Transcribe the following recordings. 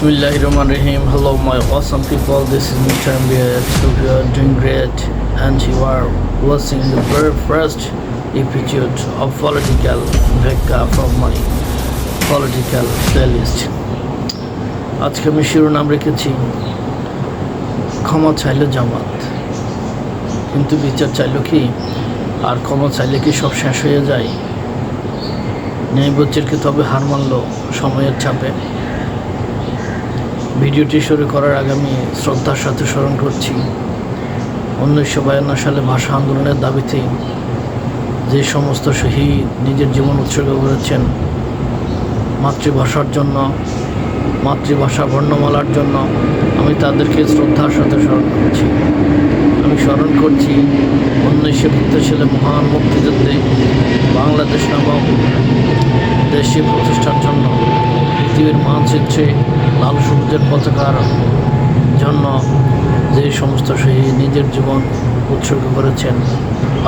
Bismillah Rahman Rahim. Hello, my awesome people. This is Mr. MBS. Hope you are doing great and you are watching the very first episode of political Vecca from my political playlist. আজকে আমি শিরোনাম রেখেছি ক্ষমা চাইলে জামাত কিন্তু বিচার চাইলো কি আর ক্ষমা চাইলে কি সব শেষ হয়ে যায় ন্যায় বচ্চেরকে তবে হার মানল সময়ের চাপে ভিডিওটি শুরু করার আগে আমি শ্রদ্ধার সাথে স্মরণ করছি। উনিশশো বায়ান্ন সালে ভাষা আন্দোলনের দাবিতে যে সমস্ত শহীদ নিজের জীবন উৎসর্গ করেছেন, মাতৃভাষার জন্য, মাতৃভাষা বর্ণমালার জন্য আমি তাদেরকে শ্রদ্ধার সাথে স্মরণ করছি। আমি স্মরণ করছি উনিশশো একাত্তর সালে মহান মুক্তিযুদ্ধে বাংলাদেশ নামক দেশে প্রতিষ্ঠার জন্য পৃথিবীর মানচিত্রে লাল সবুজের পতাকার জন্য যে সমস্ত সেই নিজের জীবন উৎসর্গ করেছেন,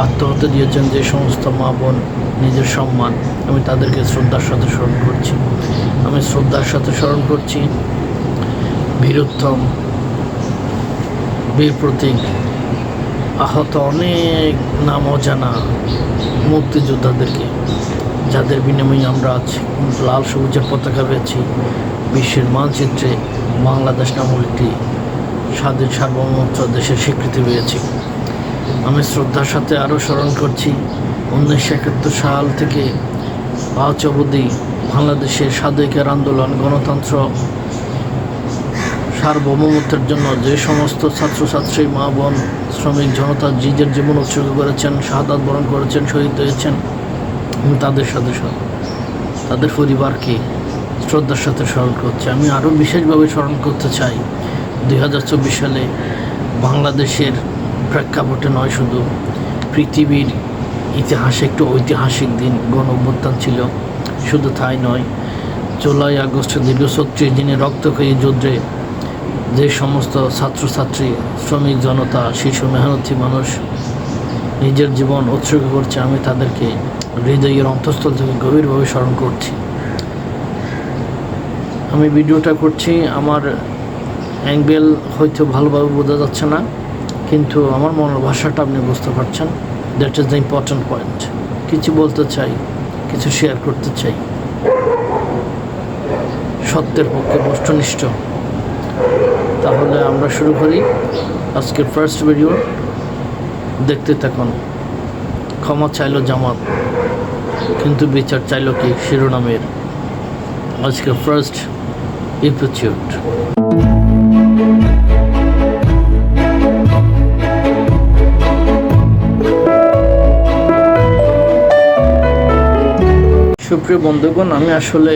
আত্মহত্যা দিয়েছেন যে সমস্ত মা বোন নিজের সম্মান, আমি তাদেরকে শ্রদ্ধার সাথে স্মরণ করছি। আমি শ্রদ্ধার সাথে স্মরণ করছি বীরুত্তম, বীর প্রতীক, আহত অনেক নাম অজানা মুক্তিযোদ্ধাদেরকে, যাদের বিনিময়ে আমরা আজ লাল সবুজের পতাকা পেয়েছি বিশ্বের মানচিত্রে বাংলাদেশ নামক একটি স্বাধীন সার্বভৌমত্ব দেশের স্বীকৃতি পেয়েছি। আমি শ্রদ্ধার সাথে আরও স্মরণ করছি, উনিশশো একাত্তর সাল থেকে পাঁচ অবধি বাংলাদেশের স্বাধিকার আন্দোলন, গণতন্ত্র সার্বভৌমত্বের জন্য যে সমস্ত ছাত্রছাত্রী, মা, বোন, শ্রমিক, জনতা নিজের জীবন উৎসর্গ করেছেন, শাহাদাত বরণ করেছেন, শহীদ হয়েছেন তাদের সাথে তাদের পরিবারকে শ্রদ্ধার সাথে স্মরণ করছে। আমি আরও বিশেষভাবে স্মরণ করতে চাই, দুই হাজার চব্বিশ সালে বাংলাদেশের প্রেক্ষাপটে নয় শুধু, পৃথিবীর ইতিহাসে একটু ঐতিহাসিক দিন, গণ অভ্যুত্থান ছিল, শুধু তাই নয়, জুলাই আগস্ট দীর্ঘ ছত্রিশ দিনে রক্তক্ষয়ী যুদ্ধে যে সমস্ত ছাত্রছাত্রী, শ্রমিক জনতা, শিশু মেহনতি মানুষ নিজের জীবন উৎসর্গ করছে, আমি তাদেরকে হৃদয়ের অন্তঃস্থল থেকে গভীরভাবে স্মরণ করছি। আমি ভিডিওটা করছি, আমার অ্যাঙ্গেল হয়তো ভালোভাবে বোঝা যাচ্ছে না, কিন্তু আমার মনের ভাষাটা আপনি বুঝতে পারছেন। That is the important point কিছু বলতে চাই, কিছু শেয়ার করতে চাই। সত্যের পক্ষে বষ্টনিষ্ঠ তাহলে আমরা শুরু করি আজকের ফার্স্ট ভিডিও দেখতে থাকুন। ক্ষমা চাইলো জামাত, কিন্তু বিচার চাইলো কি শিরোনামের? আজকের ফার্স্ট এপিসোড সুপ্রিয় বন্ধুগণ, আমি আসলে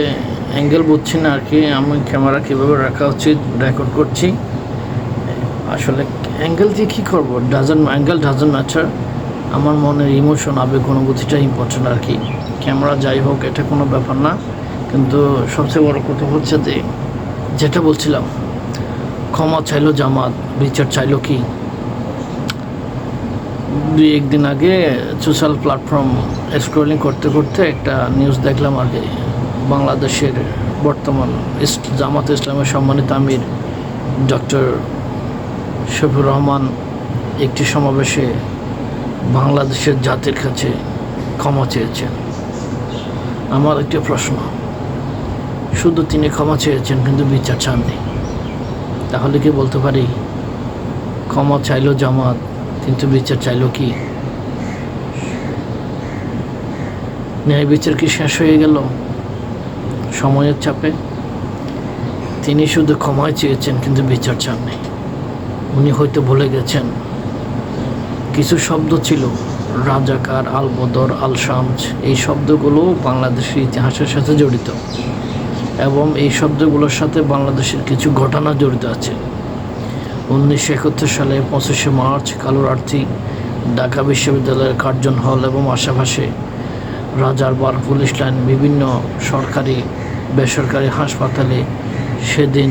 অ্যাঙ্গেল বুঝছি না আর কি, আমি ক্যামেরা কীভাবে রাখা উচিত রেকর্ড করছি। আসলে অ্যাঙ্গেল দিয়ে কী করব? ডাজন অ্যাঙ্গেল ডাজন ম্যাটার আমার মনের ইমোশন আবেগ, অনুভূতিটা ইম্পর্টেন্ট আর কি। ক্যামেরা যাই হোক, এটা কোনো ব্যাপার না। কিন্তু সবচেয়ে বড় কথা হচ্ছে যে, যেটা বলছিলাম, ক্ষমা চাইলো জামাত, বিচার চাইলো কি? দুই একদিন আগে সোশ্যাল প্ল্যাটফর্ম স্ক্রলিং করতে করতে একটা নিউজ দেখলাম আর কি। বাংলাদেশের বর্তমান জামাত ইসলামের সম্মানিত আমির ডক্টর শফিউর রহমান একটি সমাবেশে বাংলাদেশের জাতির কাছে ক্ষমা চেয়েছেন। আমার একটি প্রশ্ন, শুধু তিনি ক্ষমা চেয়েছেন কিন্তু বিচার চাননি। তাহলে কি বলতে পারি, ক্ষমা চাইল জামাত, কিন্তু বিচার চাইল কি? ন্যায় বিচার কি শেষ হয়ে গেল? সময়ের চাপে। তিনি শুধু ক্ষমায় চেয়েছেন, কিন্তু বিচার চাননি। উনি হয়তো ভুলে গেছেন। কিছু শব্দ ছিল, রাজাকার আল বদর আল শামস এই শব্দগুলো বাংলাদেশের ইতিহাসের সাথে জড়িত। এবং এই শব্দগুলোর সাথে বাংলাদেশের কিছু ঘটনা জড়িত আছে। উনিশশো একাত্তর সালে পঁচিশে মার্চ কালোর আর্থিক ঢাকা বিশ্ববিদ্যালয়ের কার্জন হল এবং আশেপাশে রাজার বার পুলিশ লাইন বিভিন্ন সরকারি বেসরকারি হাসপাতালে সেদিন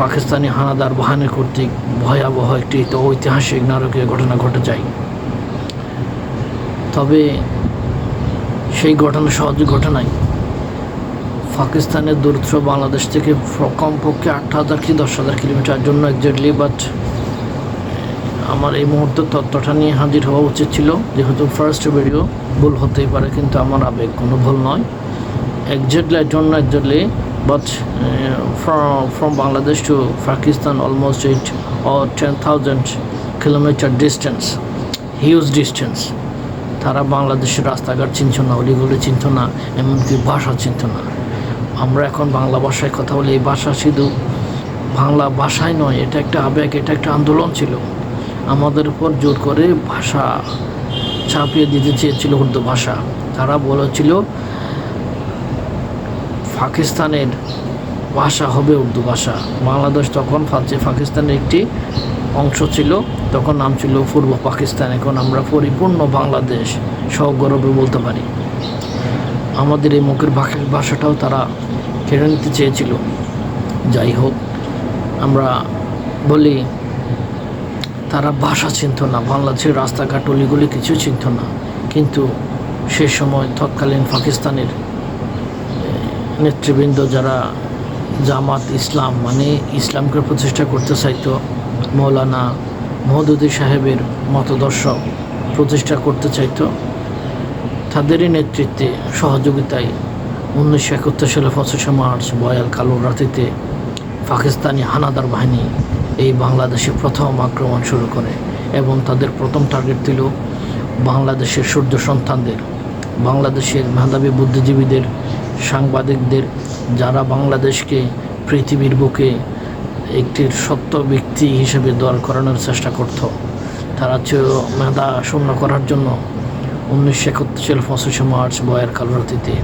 পাকিস্তানি হানাদার বাহিনী কর্তৃক ভয়াবহ একটি ঐতিহাসিক নারকীয় ঘটনা ঘটে যায়। তবে সেই ঘটনা সহজ ঘটনায় পাকিস্তানের দূরত্ব বাংলাদেশ থেকে কমপক্ষে আট হাজার কি দশ হাজার কিলোমিটার জন্য একজাক্টলি বাট আমার এই মুহূর্তে তত্ত্বটা নিয়ে হাজির হওয়া উচিত ছিল। যেহেতু ফার্স্ট ভিডিও ভুল হতেই পারে, কিন্তু আমার আবেগ কোনো ভুল নয়। Exactly I don't know exactly but uh, from from Bangladesh to Pakistan almost or ten thousand kilometer distance huge distance. তারা বাংলাদেশের রাস্তাঘাট চিনত না অলিগলি চিনত না এমনকি ভাষা চিনত না। আমরা এখন বাংলা ভাষায় কথা বলি এই ভাষা শুধু বাংলা ভাষায় নয় এটা একটা আবেগ এটা একটা আন্দোলন ছিল। আমাদের উপর জোর করে ভাষা চাপিয়ে দিতে চেয়েছিল উর্দু ভাষা। তারা বলেছিল পাকিস্তানের ভাষা হবে উর্দু ভাষা। বাংলাদেশ তখন পাচ্ছে পাকিস্তানের একটি অংশ ছিল, তখন নাম ছিল পূর্ব পাকিস্তান। এখন আমরা পরিপূর্ণ বাংলাদেশ সগৌরবে বলতে পারি। আমাদের এই মুখের ভাষা- ভাষাটাও তারা কেড়ে নিতে চেয়েছিল। যাই হোক, আমরা বলি, তারা ভাষা চিনত না। বাংলাদেশের রাস্তাঘাট, অলিগুলি কিছু চিনত না। কিন্তু সে সময় তৎকালীন পাকিস্তানের নেতৃবৃন্দ যারা জামাত ইসলাম মানে ইসলামকে প্রতিষ্ঠা করতে চাইতো, মৌলানা মহদুদি সাহেবের মতদর্শ প্রতিষ্ঠা করতে চাইতো, তাদেরই নেতৃত্বে সহযোগিতায় উনিশশো একাত্তর সালে পঁচিশে মার্চ বয়াল কালো রাতিতে পাকিস্তানি হানাদার বাহিনী এই বাংলাদেশে প্রথম আক্রমণ শুরু করে এবং তাদের প্রথম টার্গেট ছিল বাংলাদেশের সূর্য সন্তানদের, বাংলাদেশের মেধাবী বুদ্ধিজীবীদের সাংবাদিকদের, যারা বাংলাদেশকে পৃথিবীর বুকে একটি সত্য ব্যক্তি হিসেবে দল করানোর চেষ্টা করত, তারা মেধা শূন্য করার জন্য উনিশশো একাত্তর সালে পঁচিশে মার্চ বয়ের কালরাতিতে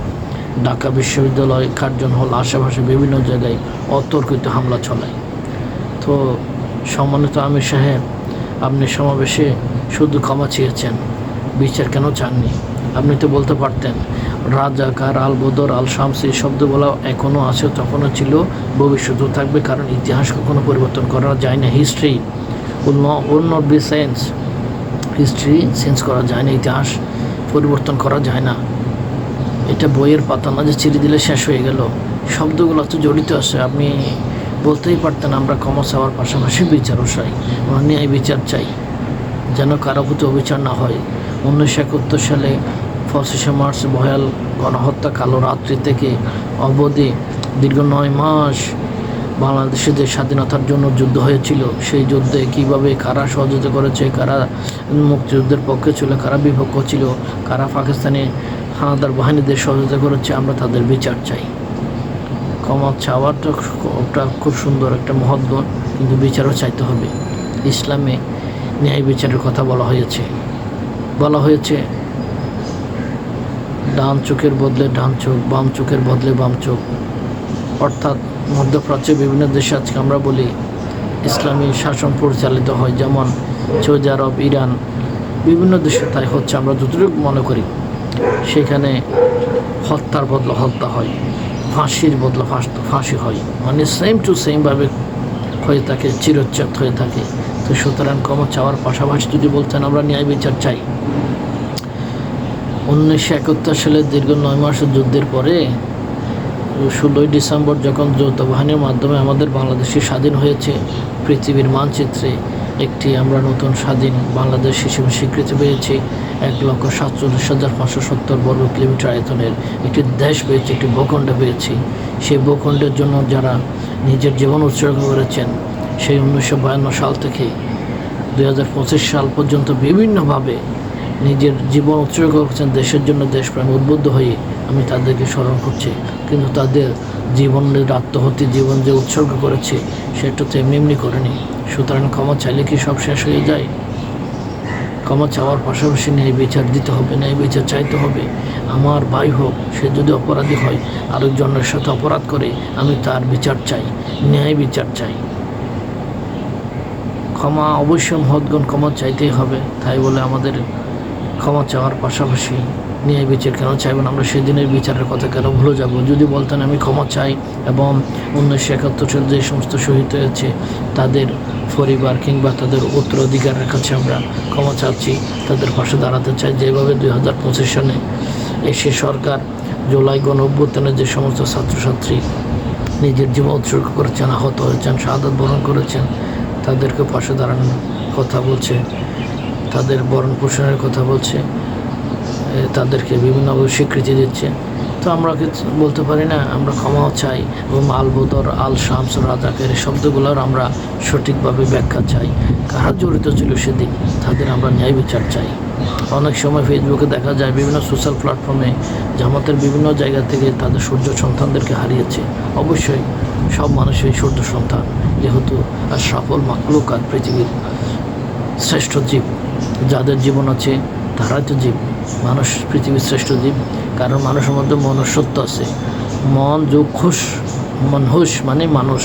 ঢাকা বিশ্ববিদ্যালয় কার্জন হল আশেপাশে বিভিন্ন জায়গায় অতর্কিত হামলা চলায় তো সম্মানিত আমির সাহেব, আপনি সমাবেশে শুধু ক্ষমা চেয়েছেন, বিচার কেন চাননি? আপনি তো বলতে পারতেন রাজাকার আল বদর আল শামস এই শব্দগুলো এখনও আছে তখনও ছিল। ভবিষ্যতেও থাকবে কারণ ইতিহাস কখনো পরিবর্তন করা যায় না। History will not be sense history change করা যায় না। ইতিহাস পরিবর্তন করা যায় না। এটা বইয়ের পাতা না যে ছিঁড়ে দিলে শেষ হয়ে গেল। শব্দগুলো তো জড়িত আছে। আপনি বলতেই পারতেন আমরা ক্ষমা হওয়ার পাশাপাশি বিচারও চাই। আমরা ন্যায় বিচার চাই। যেন কারও প্রতি অবিচার না হয়। উনিশশো একাত্তর সালে পঁচিশে মার্চ ভয়াল গণহত্যা কালো রাত্রি থেকে অবধি দীর্ঘ নয় মাস বাংলাদেশে যে স্বাধীনতার জন্য যুদ্ধ হয়েছিল। সেই যুদ্ধে কীভাবে, কারা সহযোগিতা করেছে, কারা মুক্তিযুদ্ধের পক্ষে ছিল, কারা বিপক্ষ ছিল, কারা পাকিস্তানি হানাদার বাহিনীদের সহযোগিতা করেছে, আমরা তাদের বিচার চাই। ক্ষমা চাওয়াটা খুব সুন্দর একটা মহৎ কিন্তু বিচারও চাইতে হবে। ইসলামে ন্যায় বিচারের কথা বলা হয়েছে। বলা হয়েছে ডান চোখের বদলে ডান চোখ, বাম চোখের বদলে বাম চোখ। অর্থাৎ মধ্যপ্রাচ্যে বিভিন্ন দেশে আজকে আমরা বলি ইসলামী শাসন পরিচালিত হয়। যেমন সৌদি আরব, ইরান, বিভিন্ন দেশে তাই হচ্ছে আমরা যতটুকু মনে করি, সেখানে হত্যার বদলে হত্যা হয়, ফাঁসির বদলে ফাঁস- হয়। মানে সেম টু সেমভাবে হয়ে থাকে, চিরচ্ছেদ হয়ে থাকে। তো সুতরাং ক্ষমা চাওয়ার পাশাপাশি যদি বলতেন আমরা ন্যায় বিচার চাই। উনিশশো একাত্তর সালে দীর্ঘ নয় মাসের যুদ্ধের পরে, ষোলোই ডিসেম্বর যখন যৌথ বাহিনীর মাধ্যমে আমাদের বাংলাদেশে স্বাধীন হয়েছে, পৃথিবীর মানচিত্রে একটি আমরা নতুন স্বাধীন বাংলাদেশ হিসেবে স্বীকৃতি পেয়েছি, এক লক্ষ সাতচল্লিশ হাজার পাঁচশো সত্তর বর্গ কিলোমিটার আয়তনের একটি দেশ পেয়েছি, একটি ভূখণ্ড পেয়েছি। সেই ভূখণ্ডের জন্য যারা নিজের জীবন উৎসর্গ করেছেন, সেই উনিশশো বায়ান্ন সাল থেকে দুই হাজার পঁচিশ সাল পর্যন্ত বিভিন্নভাবে নিজের জীবন উৎসর্গ করছেন দেশের জন্য দেশপ্রেম উদ্বুদ্ধ হয়ে আমি তাদেরকে স্মরণ করছি। কিন্তু তাদের জীবনের আত্মহত্যি জীবন যে উৎসর্গ করেছে, সেটা তো এমনি এমনি করেনি। সুতরাং ক্ষমা চাইলে কি সব শেষ হয়ে যায়? ক্ষমা চাওয়ার পাশাপাশি ন্যায় বিচার দিতে হবে, ন্যায় বিচার চাইতে হবে। আমার ভাই হোক, সে যদি অপরাধী হয়, আরেকজনের সাথে অপরাধ করে, আমি তার বিচার চাই, ন্যায় বিচার চাই। ক্ষমা অবশ্যই মহৎগণ ক্ষমা চাইতেই হবে, তাই বলে আমাদের ক্ষমা চাওয়ার পাশাপাশি ন্যায় বিচার কেন চাইব না? আমরা সেদিনের বিচারের কথা কেন ভুলে যাব? যদি বলতেন আমি ক্ষমা চাই এবং উনিশশো একাত্তর সালে যে সমস্ত শহীদ হয়েছে, তাদের পরিবার কিংবা তাদের উত্তরাধিকারের কাছে আমরা ক্ষমা চাচ্ছি, তাদের পাশে দাঁড়াতে চাই। যেভাবে দুই হাজার পঁচিশ সালে এসে সরকার জুলাই গণ অভ্যুত্থানে যে সমস্ত ছাত্রছাত্রী নিজের জীবন উৎসর্গ করেছেন, আহত হয়েছেন, শাহাদত বরণ করেছেন, তাদেরকে পাশে দাঁড়ানোর কথা বলছে। তাদের বরণ পোষণের কথা বলছে তাদেরকে বিভিন্নভাবে স্বীকৃতি দিচ্ছে। তো আমরা কিছু বলতে পারি না, আমরা ক্ষমাও চাই এবং আল বদর আল শামস রাজাকের শব্দগুলোর আমরা সঠিকভাবে ব্যাখ্যা চাই। কারা জড়িত ছিল সেদিন, তাদের আমরা ন্যায় বিচার চাই। অনেক সময় ফেসবুকে দেখা যায় বিভিন্ন সোশ্যাল প্ল্যাটফর্মে জামাতের বিভিন্ন জায়গা থেকে তাদের সূর্য সন্তানদেরকে হারিয়েছে। অবশ্যই সব মানুষই সূর্য সন্তান, যেহেতু আর সফল মাকলুক আর পৃথিবীর শ্রেষ্ঠ জীব। যাদের জীবন আছে তারাই তো জীব। মানুষ পৃথিবীর শ্রেষ্ঠ জীব। কারণ মানুষের মধ্যে মনুষ্যত্ব আছে। মন যক্ষুষ খুশ মন হুশ মানে মানুষ।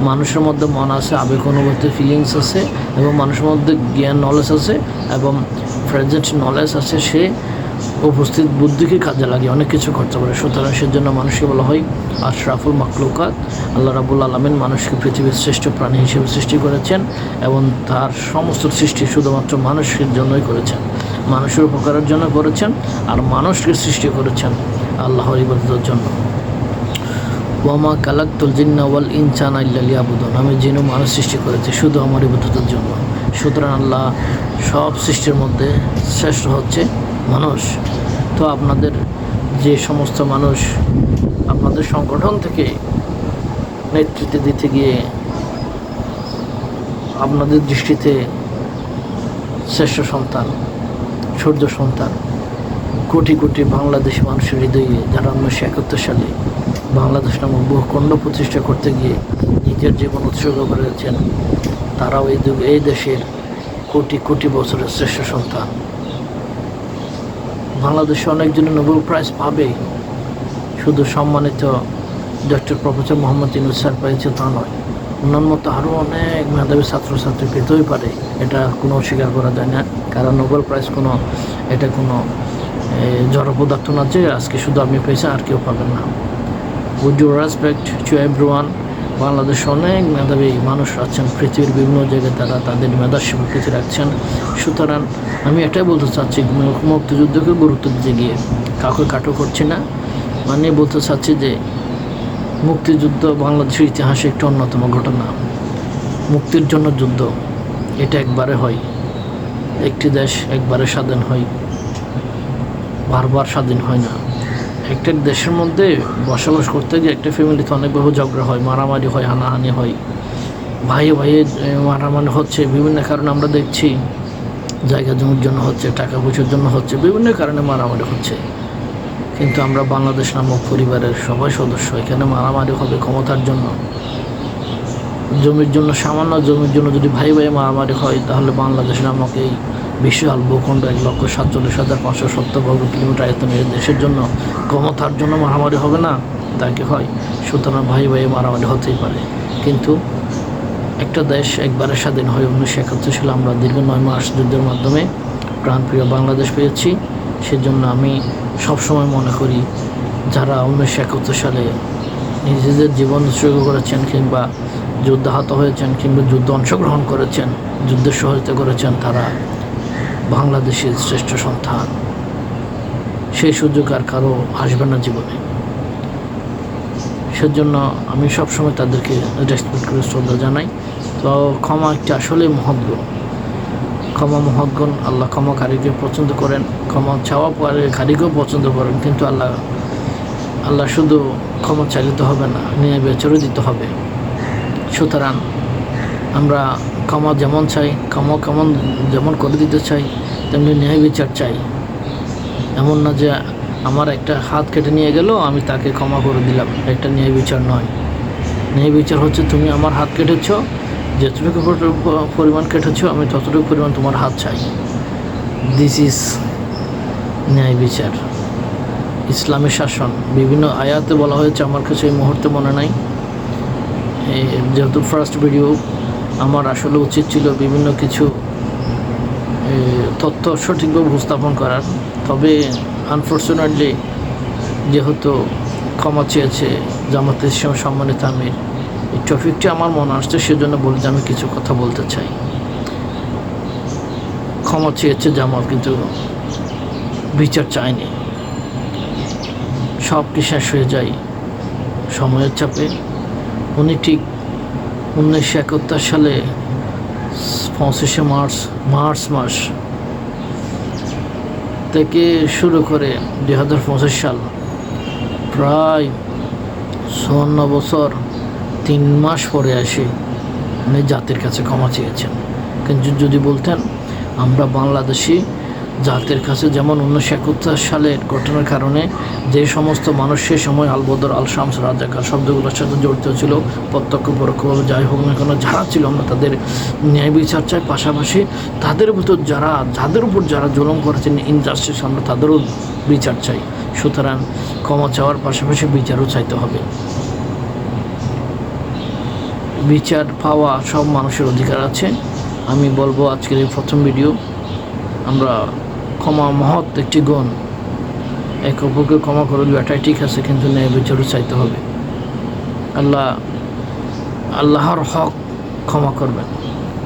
মানুষের মধ্যে মন আছে, আবেগ অনুভূতি ফিলিংস আছে, এবং মানুষের মধ্যে জ্ঞান নলেজ আছে, এবং প্রেজেন্ট নলেজ আছে সে উপস্থিত বুদ্ধিকে কাজে লাগিয়ে অনেক কিছু করতে পারে। সুতরাং সেজন্য মানুষকে বলা হয় আশরাফুল মাকলুকাত আল্লাহ রাবুল আলমিন মানুষকে পৃথিবীর শ্রেষ্ঠ প্রাণী হিসেবে সৃষ্টি করেছেন এবং তার সমস্ত সৃষ্টি শুধুমাত্র মানুষের জন্যই করেছেন। মানুষের উপকারের জন্য করেছেন আর মানুষকে সৃষ্টি করেছেন আল্লাহর ইবাদতের জন্য। ওয়ামা কালাক্তুল জিন্না ওয়াল ইনসান আল্লাহ আবুদন আমি ও মানুষ সৃষ্টি করেছি শুধু আমার ইবাদতের জন্য। সুতরাং আল্লাহ সব সৃষ্টির মধ্যে শ্রেষ্ঠ হচ্ছে মানুষ। তো আপনাদের যে সমস্ত মানুষ আপনাদের সংগঠন থেকে নেতৃত্ব দিতে গিয়ে আপনাদের দৃষ্টিতে শ্রেষ্ঠ সন্তান, সূর্য সন্তান, কোটি কোটি বাংলাদেশি মানুষের হৃদয়ে যারা উনিশশো একাত্তর সালে বাংলাদেশ নামক বহুখণ্ড প্রতিষ্ঠা করতে গিয়ে নিজের জীবন উৎসর্গ করেছেন, তারাও এই এই দেশের কোটি কোটি বছরের শ্রেষ্ঠ সন্তান। বাংলাদেশে অনেকজনে নোবেল প্রাইজ পাবে। শুধু সম্মানিত doctor professor Mohammad Yunus sir পেয়েছে তা নয়, ওনার মতো আরও অনেক মেধাবী ছাত্রছাত্রী পেতেই পারে। এটা কোনো অস্বীকার করা যায় না, কারণ নোবেল প্রাইজ কোনো, এটা কোনো জড় পদার্থ না যে আজকে শুধু আপনি পেয়েছেন আর কেউ পাবেন না। With you respect to everyone বাংলাদেশে অনেক মেধাবী মানুষ আছেন, পৃথিবীর বিভিন্ন জায়গায় তারা তাদের মেধার স্বীকৃতি রাখছেন। সুতরাং আমি এটাই বলতে চাচ্ছি, মুক্তিযুদ্ধকে গুরুত্ব দিতে গিয়ে কাউকে কাটো করছি না। মানে বলতে চাচ্ছি যে, মুক্তিযুদ্ধ বাংলাদেশের ইতিহাসে একটি অন্যতম ঘটনা। মুক্তির জন্য যুদ্ধ, এটা একবারে হয়। একটি দেশ একবারে স্বাধীন হয়, বারবার স্বাধীন হয় না। একটা দেশের মধ্যে বসবাস করতে গিয়ে একটা ফ্যামিলিতে অনেক বহু ঝগড়া হয়, মারামারি হয়, হানাহানি হয়। ভাই ভাইয়ে মারামারি হচ্ছে, বিভিন্ন কারণে আমরা দেখছি জায়গা জমির জন্য হচ্ছে, টাকা পয়সার জন্য হচ্ছে, বিভিন্ন কারণে মারামারি হচ্ছে। কিন্তু আমরা বাংলাদেশ নামক পরিবারের সবাই সদস্য, এখানে মারামারি হবে ক্ষমতার জন্য। জমির জন্য, সামান্য জমির জন্য যদি ভাই ভাই মারামারি হয়, তাহলে বাংলাদেশ নামক এই বিশাল ভূখণ্ড এক লক্ষ সাতচল্লিশ হাজার পাঁচশো সত্তর বর্গ কিলোমিটার আয়তনের দেশের জন্য ক্ষমতার জন্য মারামারি হবে না? তা কি হয়? সুতরাং ভাই ভাই, মারামারি হতেই পারে। কিন্তু একটা দেশ একবারে স্বাধীন হয়ে উনিশশো একাত্তর সালে আমরা দীর্ঘ নয় মাস যুদ্ধের মাধ্যমে প্রাণপ্রিয় বাংলাদেশ পেয়েছি। সেজন্য আমি সবসময় মনে করি, যারা উনিশশো একাত্তর সালে নিজেদের জীবন উৎসর্গ করেছেন কিংবা যুদ্ধাহত হয়েছেন কিংবা যুদ্ধ অংশগ্রহণ করেছেন যুদ্ধে সহায়তা করেছেন, তারা বাংলাদেশের শ্রেষ্ঠ সন্তান। সেই সুযোগ আর কারও আসবে না জীবনে। সেজন্য আমি সবসময় তাদেরকে রেসপেক্ট করে শ্রদ্ধা জানাই। তো ক্ষমা একটা আসলে মহৎগুণ ক্ষমা মহৎগুণ আল্লাহ ক্ষমা ক্ষমাকারীকে পছন্দ করেন। ক্ষমা চাওয়া কারীকেও পছন্দ করেন। কিন্তু আল্লাহ আল্লাহ শুধু ক্ষমা চাইলে তো হবে না নিয়ে বেচরে দিতে হবে। সুতরাং আমরা ক্ষমা যেমন চাই ক্ষমা কেমন যেমন করে দিতে চাই, তেমনি ন্যায় বিচার চাই। এমন না যে আমার একটা হাত কেটে নিয়ে গেল, আমি তাকে ক্ষমা করে দিলাম। একটা ন্যায় বিচার নয়। ন্যায় বিচার হচ্ছে তুমি আমার হাত কেটেছ, যতটুকু পরি- পরিমাণ কেটেছ, আমি ততটুকু পরিমাণ তোমার হাত চাই। দিস ইজ ন্যায় বিচার। ইসলামী শাসন। বিভিন্ন আয়াতে বলা হয়েছে, আমার কাছে এই মুহূর্তে মনে নাই। যেহেতু ফার্স্ট ভিডিও আমার আসলে উচিত ছিল বিভিন্ন কিছু তথ্য সঠিকভাবে উপস্থাপন করার। তবে আনফর্চুনেটলি যেহেতু ক্ষমা চেয়েছে জামাত ইসলাম সম্মানিত আমির, এই টপিকটি আমার মনে আসছে সেজন্য বলে যে আমি কিছু কথা বলতে চাই। ক্ষমা চেয়েছে জামাত কিন্তু বিচার চায়নি। সব কি শেষ হয়ে যায়, সময়ের চাপে। উনি ঠিক উনিশশো একাত্তর সালে পঁচিশে মার্চ মার্চ মাস থেকে শুরু করে দুই হাজার পঁচিশ সাল প্রায় চুয়ান্ন বছর, তিন মাস পরে আসে উনি জাতির কাছে ক্ষমা চেয়েছেন। কিন্তু যদি বলতেন, আমরা বাংলাদেশি জাতির কাছে যেমন উনিশশো একাত্তর সালের ঘটনার কারণে যে সমস্ত মানুষ সে সময় আলবদর আল শামস, রাজাকার শব্দগুলোর সাথে জড়িত ছিল, প্রত্যক্ষ, পরোক্ষভাবে যাই হোক না কেন যারা ছিল আমরা তাদের ন্যায় বিচার চাই। পাশাপাশি তাদের ভিতর যারা, যাদের উপর যারা জুলম করেছেন ইনজাস্টিস আমরা তাদেরও বিচার চাই। সুতরাং ক্ষমা চাওয়ার পাশাপাশি বিচারও চাইতে হবে। বিচার পাওয়া সব মানুষের অধিকার আছে। আমি বলব আজকের এই প্রথম ভিডিও আমরা ক্ষমা মহৎ একটি গুণ। এক অপরকে ক্ষমা করে দেবো এটাই ঠিক আছে, কিন্তু ন্যায় বিচারও চাইতে হবে। আল্লাহ, আল্লাহর হক ক্ষমা করবেন,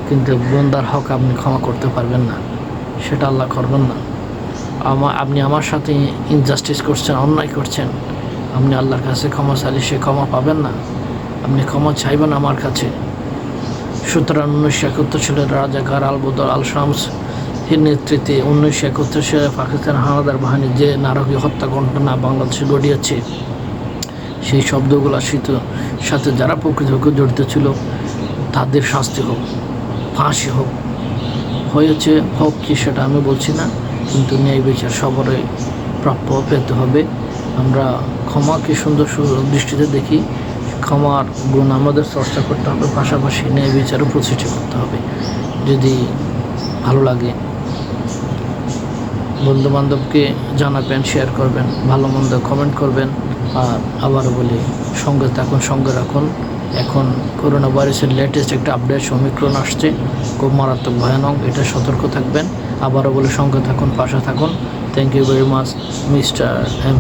কিন্তু বন্দার হক আপনি ক্ষমা করতে পারবেন না। সেটা আল্লাহ করবেন না। আমা আপনি আমার সাথে ইনজাস্টিস করছেন, অন্যায় করছেন, আপনি আল্লাহর কাছে ক্ষমা চাইলে সে ক্ষমা পাবেন না। আপনি ক্ষমা চাইবেন আমার কাছে। সুতরাং উনিশশো একাত্তর সালের রাজাকার আলবদর আল শামস এর নেতৃত্বে উনিশশো একাত্তর সালে পাকিস্তান হানাদার বাহিনী যে নারকীয় ঘটনা বাংলাদেশে ঘটিয়েছে, সেই শব্দগুলোর সাথে সাথে যারা প্রকৃতপক্ষে জড়িত ছিল, তাদের শাস্তি হোক, ফাঁসি হোক, হয়েছে হোক কি সেটা আমি বলছি না, কিন্তু ন্যায় বিচার সবারই প্রাপ্য পেতে হবে। আমরা ক্ষমাকে সুন্দর দৃষ্টিতে দেখি, ক্ষমার গুণ আমাদের চর্চা করতে হবে, পাশাপাশি ন্যায় বিচারও প্রতিষ্ঠিত করতে হবে। যদি ভালো লাগে বন্ধু বান্ধবকে জানাবেন শেয়ার করবেন, ভালো মন্দ কমেন্ট করবেন আর আবারও বলি, সঙ্গে থাকুন, সঙ্গে রাখুন। এখন করোনা ভাইরাসের লেটেস্ট একটা আপডেট সমীকরণ আসছে, খুব মারাত্মক, ভয়ানক, এটা সতর্ক থাকবেন। আবারও বলে, সঙ্গে থাকুন, পাশে থাকুন। Thank you very much mister M